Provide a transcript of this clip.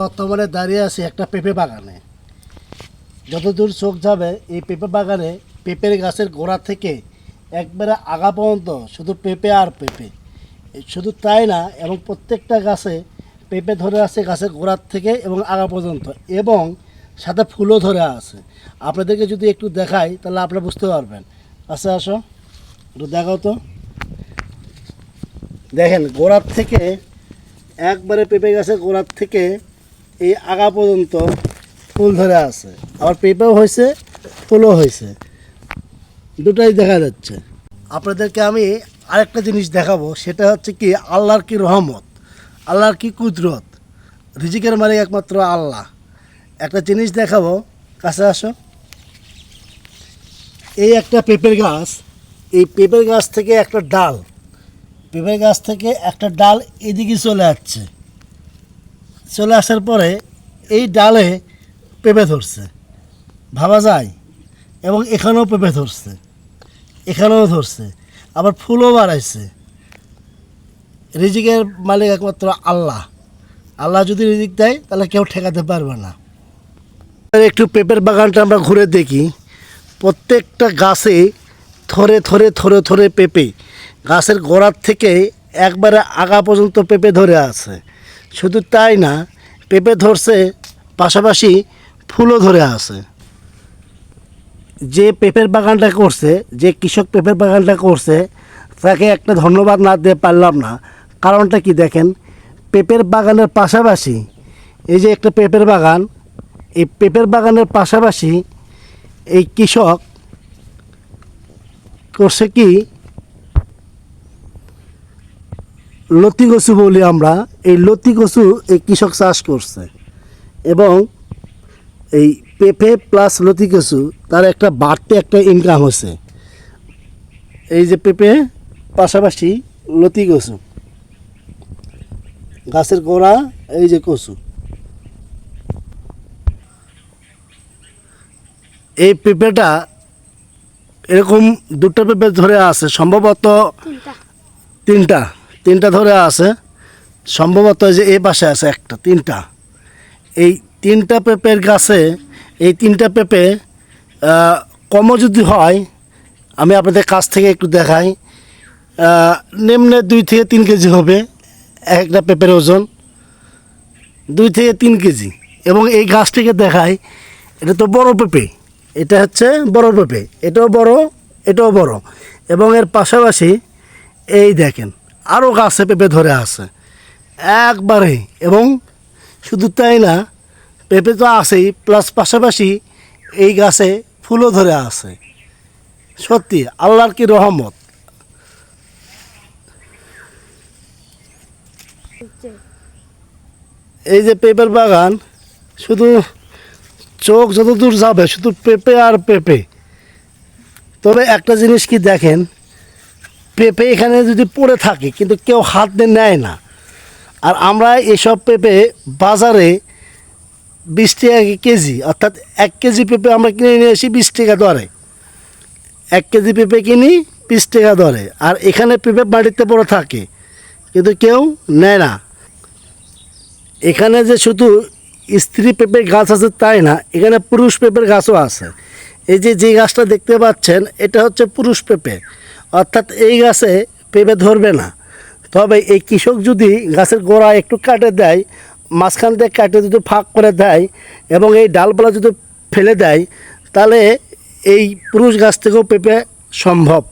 বর্তমানে দাঁড়িয়ে আছি একটা পেঁপে বাগানে। যতদূর চোখ যাবে, এই পেঁপে বাগানে পেঁপের গাছের গোড়া থেকে একবারে আগা পর্যন্ত শুধু পেঁপে আর পেঁপে। শুধু তাই না, এবং প্রত্যেকটা গাছে পেঁপে ধরে আছে গাছের গোড়ার থেকে এবং আগা পর্যন্ত, এবং সাথে ফুলও ধরে আছে। আপনাদেরকে যদি একটু দেখাই, তাহলে আপনারা বুঝতে পারবেন। আচ্ছা আসো। একটু দেখাও তো। দেখেন, গোড়ার থেকে একবারে পেঁপে গাছের গোড়ার থেকে এই আগা পর্যন্ত ফুল ধরে আছে। আবার পেঁপেও হয়েছে, ফুলও হয়েছে। দুটাই দেখা যাচ্ছে। আপনাদেরকে আমি আরেকটা জিনিস দেখাবো, সেটা হচ্ছে কি, আল্লাহর কি রহমত, আল্লাহর কি কুদরত। রিজিকের মালিক একমাত্র আল্লাহ। একটা জিনিস দেখাবো, কাছে আসো। এই একটা পেঁপের গাছ, এই পেঁপের গাছ থেকে একটা ডাল, পেঁপের গাছ থেকে একটা ডাল এদিকে চলে আসছে। চলে আসার পরে এই ডালে পেঁপে ধরছে। ভাবা যায়? এবং এখানেও পেঁপে ধরছে। এখানেও ধরছে। আবার ফুলও বাড়াইছে। রিজিকের মালিক একমাত্র আল্লাহ। আল্লাহ যদি রিজিক দেয়, তাহলে কেউ ঠেকাতে পারবে না। একটু পেঁপের বাগানটা আমরা ঘুরে দেখি। প্রত্যেকটা গাছে থরে থরে থরে থরে পেঁপে। গাছের গোড়ার থেকে একবারে আগা পর্যন্ত পেঁপে ধরে আছে। শুধু তাই না, পেঁপে ধরছে, পাশাপাশি ফুলও ধরে আছে। যে পেঁপের বাগানটা করছে, যে কৃষক পেঁপের বাগানটা করছে, তাকে একটা ধন্যবাদ না দিয়ে পারলাম না। কারণটা কি দেখেন? পেঁপের বাগানের পাশাপাশি, এই যে একটা পেঁপের বাগান, এই পেঁপের বাগানের পাশাপাশি এই কৃষক করছে কি? লতি কচু বলি আমরা এই লতি কচু এই কৃষক চাষ করছে। এবং এই পেঁপে প্লাস লতি কচু তার একটা বাড়তে একটা ইনকাম হচ্ছে এই যে পেঁপে পাশাপাশি লতি কচু গাছের গোড়া এই যে কচু। এই পেঁপেটা এরকম দুটো পেঁপে ধরে আছে সম্ভবত তিনটা। তিনটা ধরে আছে। সম্ভবত যে এই পাশে আছে একটা, তিনটা। এই তিনটা পেঁপের গাছে, এই তিনটা পেঁপে কমও যদি হয়, আমি আপনাদের কাছ থেকে একটু দেখাই। নিম্নে দুই থেকে তিন কেজি হবে এক একটা পেঁপের ওজন। দুই থেকে তিন কেজি। এবং এই গাছটিকে দেখাই, এটা তো বড় পেঁপে। এটা হচ্ছে বড় পেঁপে। এটাও বড় এটাও বড়। এবং এর পাশাপাশি এই দেখেন আরও গাছে পেঁপে ধরে আছে। একবারে এবং শুধু তাই না, পেঁপে তো আছেই, প্লাস পাশাপাশি এই গাছে ফুলও ধরে আছে। সত্যি, আল্লাহর কি রহমত। এই যে পেঁপের বাগান, শুধু চোখ যতদূর যাবে, শুধু পেঁপে আর পেঁপে। তবে একটা জিনিস কি দেখেন পেঁপে এখানে যদি পড়ে থাকে, কিন্তু কেউ হাত দিয়ে নেয় না। আর আমরা এসব পেঁপে বাজারে বিশ টাকা কেজি, অর্থাৎ এক কেজি পেঁপে আমরা কিনে নিয়ে আসি বিশ টাকা দরে। এক কেজি পেঁপে কিনি, বিশ টাকা দরে। আর এখানে পেঁপে বাড়িতে পড়ে থাকে, কিন্তু কেউ নেয় না। এখানে যে শুধু স্ত্রী পেঁপের গাছ আছে তাই না, এখানে পুরুষ পেঁপের গাছও আছে। এই যে যে গাছটা দেখতে পাচ্ছেন, এটা হচ্ছে পুরুষ পেঁপে। অর্থাৎ এই গাছে পেঁপে ধরবে না। তবে এই কৃষক যদি গাছের গোড়া একটু কাটে দেয়, মাঝখান থেকে কাটে যদি ফাঁক করে দেয় এবং এই ডালপালা যদি ফেলে দেয়, তাহলে এই পুরুষ গাছ থেকেও পেঁপে সম্ভব।